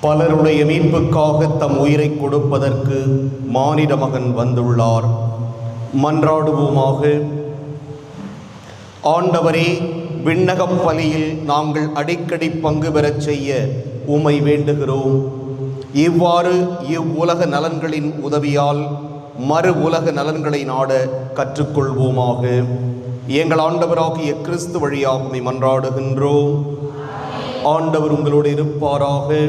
பலருடைய மீட்புக்காக தம் உயிரை கொடுப்பதற்கு மானிட மகன் வந்துள்ளார். மன்றாடுவோமாக. ஆண்டவரே விண்ணகப் பலியில் நாங்கள் அடிக்கடி பங்கு பெறச் செய்ய உமை வேண்டுகிறோம். இவ்வாறு இவ்வுலக நலன்களின் உதவியால் மறு உலக நலன்களை நாட கற்றுக்கொள்வோமாக. எங்கள் ஆண்டவராகிய கிறிஸ்து வழியாக மன்றாடுகின்றோம். ஆண்டவர் உங்களோடு இருப்பாராக.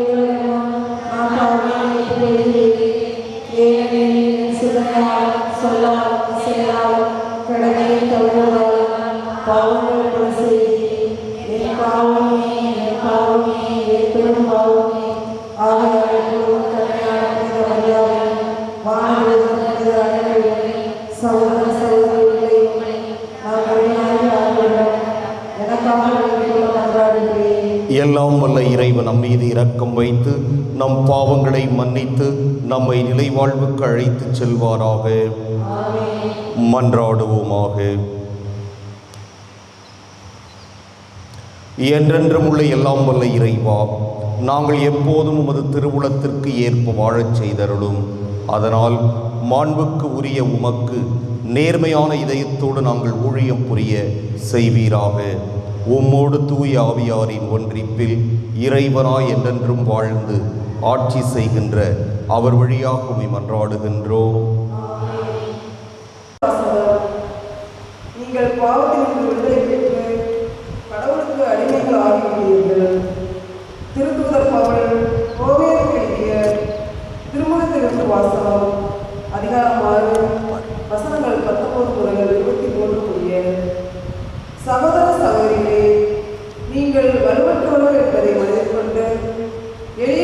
കരുണയും കരുണകളും പാവങ്ങൾ പ്രസരിക്കും നിൻ പാവങ്ങൾ எல்லாம் வல்ல இறைவன் நம் மீது இரக்கம் வைத்து நம் பாவங்களை மன்னித்து நம்மை நிலைவாழ்வுக்கு அழைத்துச் செல்வாராக. மன்றாடுவோமாக. என்றென்றும் உள்ள எல்லாம் வல்ல இறைவா நாங்கள் எப்போதும் உமது திருவுளத்திற்கு ஏற்ப வாழச் செய்தருளும். அதனால் மாண்புக்கு உரிய உமக்கு நேர்மையான இதயத்தோடு நாங்கள் ஊழியம் புரிய செய்வீராக. உம்மோடு தூய ஆவியாரின் ஒன்றிப்பில் இறைவனாய் என்றென்றும் வாழ்ந்து ஆட்சி செய்கின்ற அவர் வழியாக உமை மன்றாடுகின்றோம். நீங்கள் பாவத்திலிருந்து விடுதலை பெற்று கடவுளுக்கு அடிமைகள் ஆகிவிட்டீர்கள். திருத்தூதர் பவுல் கோவேருக்கு எழுதிய திருமுகத்திலிருந்து வாசகம் அதிகாரம் ஆறு வசனங்கள் பத்தொன்பது முதல் இருபத்தி மூன்று கூடிய சகோதர சகோதரிகள் நீங்கள் வலுவற்றவர்கள் என்பதை மனதில் கொண்டு எளிய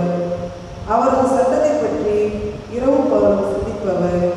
the.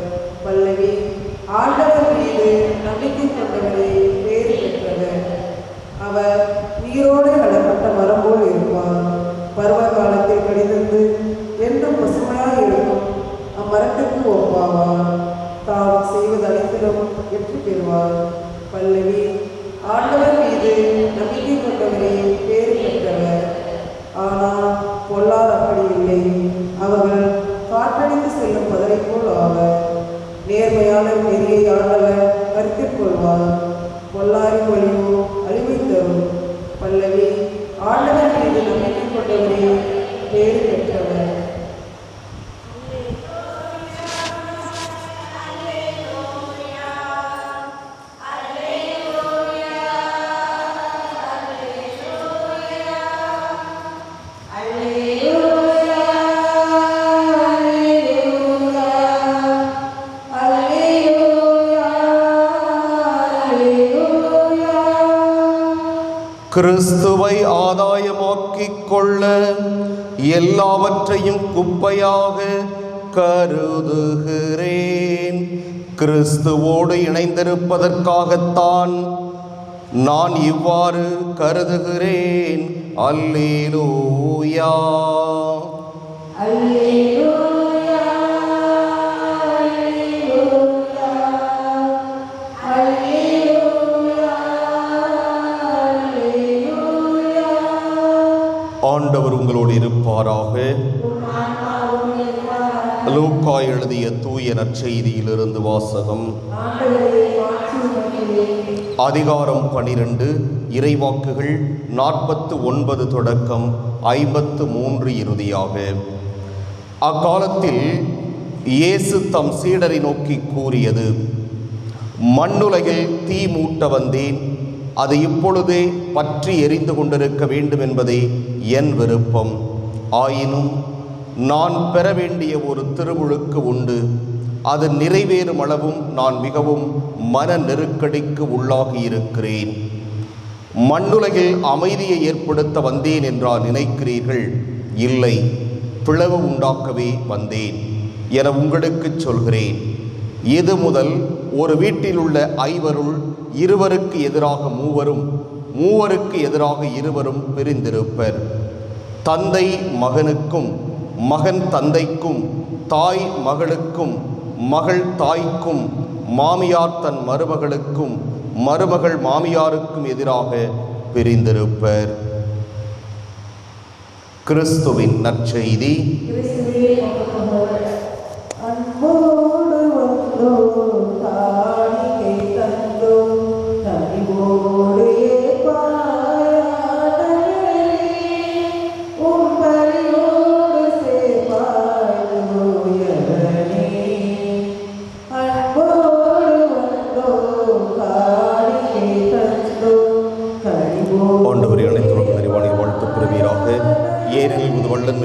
கிறிஸ்துவை ஆதாயமாக்கிக் கொள்ள எல்லாவற்றையும் குப்பையாக கருதுகிறேன். கிறிஸ்துவோடு இணைந்திருப்பதற்காகத்தான் நான் இவ்வாறு கருதுகிறேன். அல்லேலூயா. அல்லேலூயா. உங்களோடு லூக்கா எழுதிய தூய நற்செய்தியிலிருந்து வாசகம். அதிகாரம் பனிரெண்டு இறைவாக்குகள் நாற்பத்து ஒன்பது தொடக்கம் ஐம்பத்து மூன்று இறுதியாக. அக்காலத்தில் இயேசு தம் சீடரை நோக்கி கூறியது மண்ணுலகில் தீ மூட்ட வந்தேன். அது இப்பொழுதே பற்றி எரிந்து கொண்டிருக்க வேண்டும் என்பதே என் விருப்பம். ஆயினும் நான் பெற வேண்டிய ஒரு திருமுழுக்கு உண்டு. அது நிறைவேறும் அளவும் நான் மிகவும் மன நெருக்கடிக்கு உள்ளாகி இருக்கிறேன். மண்ணுலகில் அமைதியை ஏற்படுத்த வந்தேன் என்றா நினைக்கிறீர்கள்? இல்லை. பிளவு உண்டாக்கவே வந்தேன் என உங்களுக்கு சொல்கிறேன். இது முதல்? ஒரு வீட்டில் உள்ள ஐவருள் இருவருக்கு எதிராக மூவரும் மூவருக்கு எதிராக இருவரும் பிரிந்திருப்பர். தந்தை மகனுக்கும் மகன் தந்தைக்கும் தாய் மகளுக்கும் மகள் தாய்க்கும் மாமியார் தன் மருமகளுக்கும் மருமகள் மாமியாருக்கும் எதிராக பிரிந்திருப்பர். கிறிஸ்துவின் நற்செய்தி. அன்போடு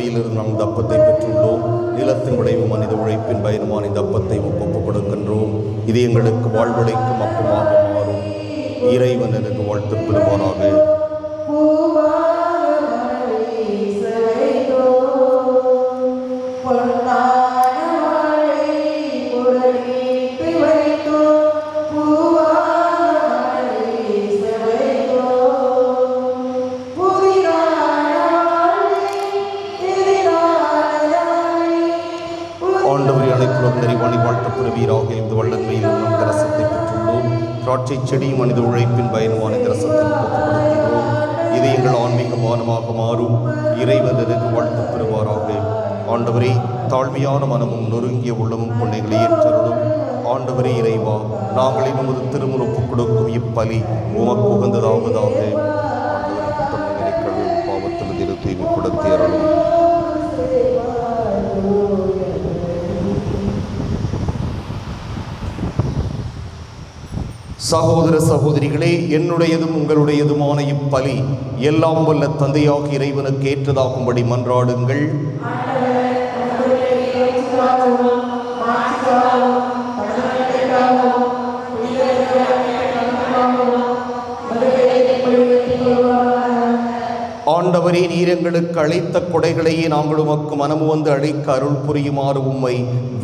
முது நாம் இந்த அப்பத்தை பெற்றுள்ளோம். நிலத்தின் விளைவு மனித உழைப்பின் பயனுமான இந்த அப்பத்தை ஒப்புக் கொடுக்கின்றோம். இது எங்களுக்கு வாழ்வடைக்கும் அப்பமாக மாறும். இறைவன் எனக்கு வாழ்த்து பெறுவாராக திராட்சை செடி மனித உழைப்பின் பயனுமான திரசத்தில் ரசத்தை இது எங்கள் ஆன்மீக மானமாக மாறும். இறைவன் எனக்கு வாழ்த்து பெறுவாராக. ஆண்டவரே தாழ்மையான மனமும் நொறுங்கிய உள்ளமும் பிள்ளைகளை ஏற்றருளும். ஆண்டவரே இறைவா நாங்கள் நமது திருமுறுப்பு கொடுக்கும் இப்பலி உமக்கு உகந்ததாவதாக. ஆண்டவரின் குற்றம் நினைக்கழும் பாவத்தில் அருளும் சகோதர சகோதரிகளே என்னுடையதும் உங்களுடையதுமான இப்பலி எல்லாம் வல்ல தந்தையாக இறைவனுக்கு ஏற்றதாகும்படி மன்றாடுங்கள். ஆண்டவரே நீரங்களுக்கு அழைத்த கொடைகளையே நாங்கள் உமக்கு மனமு வந்து அழைக்க அருள் புரியுமாறு உம்மை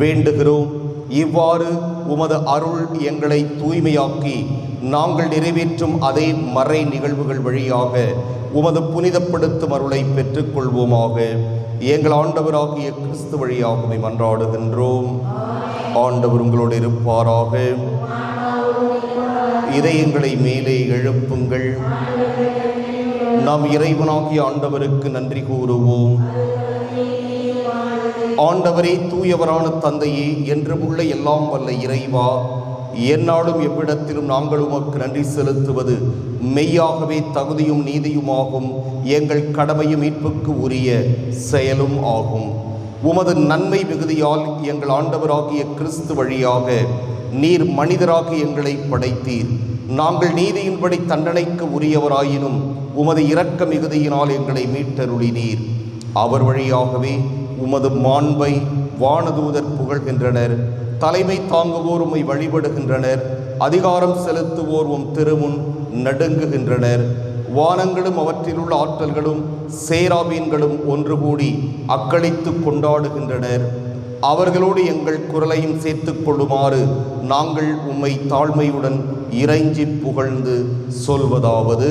வேண்டுகிறோம். இவ்வாறு உமது அருள் எங்களை தூய்மையாக்கி நாங்கள் நிறைவேற்றும் அதே மறை நிகழ்வுகள் வழியாக உமது புனிதப்படுத்தும் அருளை பெற்றுக்கொள்வோமாக. எங்கள் ஆண்டவராகிய கிறிஸ்து வழியாகவே மன்றாடுகின்றோம். ஆண்டவர் உங்களோடு இருப்பாராக. இதயங்களை மேலே எழுப்புங்கள். நாம் இறைவனாகிய ஆண்டவருக்கு நன்றி கூறுவோம். ஆண்டவரே தூயவரான தந்தையே என்றும் உள்ள எல்லாம் வல்ல இறைவா எந்நாளும் எவ்விடத்திலும் நாங்கள் உமக்கு நன்றி செலுத்துவது மெய்யாகவே தகுதியும் நீதியுமாகும் எங்கள் கடமையும் மீட்புக்கு உரிய செயலும் ஆகும். உமது நன்மை மிகுதியால் எங்கள் ஆண்டவராகிய கிறிஸ்து வழியாக நீர் மனிதராக எங்களை படைத்தீர். நாங்கள் நீதியின்படி தண்டனைக்கு உரியவராயினும் உமது இரக்க மிகுதியினால் எங்களை மீட்டருளினீர். அவர் வழியாகவே உமது மாண்பை வானதூதர் புகழ்கின்றனர். தலைமை தாங்குவோர் உம்மை வழிபடுகின்றனர். அதிகாரம் செலுத்துவோர் உம் திருமுன் நடுங்குகின்றனர். வானங்களும் அவற்றிலுள்ள ஆற்றல்களும் சேராபீன்களும் ஒன்று கூடி அக்களித்து கொண்டாடுகின்றனர். அவர்களோடு எங்கள் குரலையும் சேர்த்துக் கொள்ளுமாறு நாங்கள் உம்மை தாழ்மையுடன் இறைஞ்சி புகழ்ந்து சொல்வதாவது.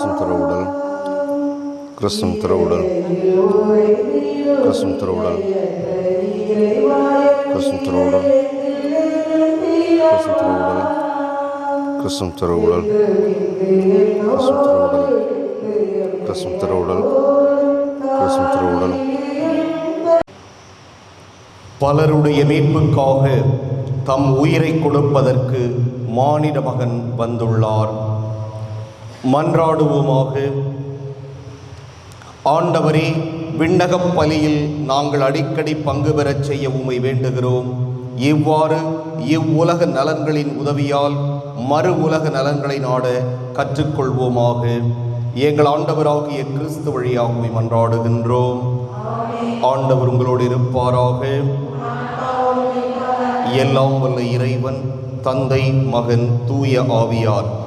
கிறிஸ்துவின் திருவுடல் கிறிஸ்துவின் திருவுடல் கிறிஸ்துவின் திருவுடல் கிறிஸ்துவின் திருவுடல் கிறிஸ்துவின் திருவுடல் கிறிஸ்துவின் திருவுடல் கிறிஸ்துவின் திருவுடல் கிறிஸ்துவின் திருவுடல் கிறிஸ்துவின் திருவுடல் பலருடைய மீட்புக்காக தம் உயிரை கொடுப்பதற்கு மானிட மகன் வந்துள்ளார். மன்றாடுவோமாக. ஆண்டவரே விண்ணகப் பலியில் நாங்கள் அடிக்கடி பங்கு பெறச் செய்ய உமை வேண்டுகிறோம். இவ்வாறு இவ்வுலக நலன்களின் உதவியால் மறு உலக நலன்களை நாட கற்றுக்கொள்வோமாக. எங்கள் ஆண்டவராகிய கிறிஸ்து வழியாக உமை மன்றாடுகின்றோம். ஆண்டவர் உங்களோடு இருப்பாராக. எல்லாம் வல்ல இறைவன் தந்தை மகன் தூய ஆவியார்.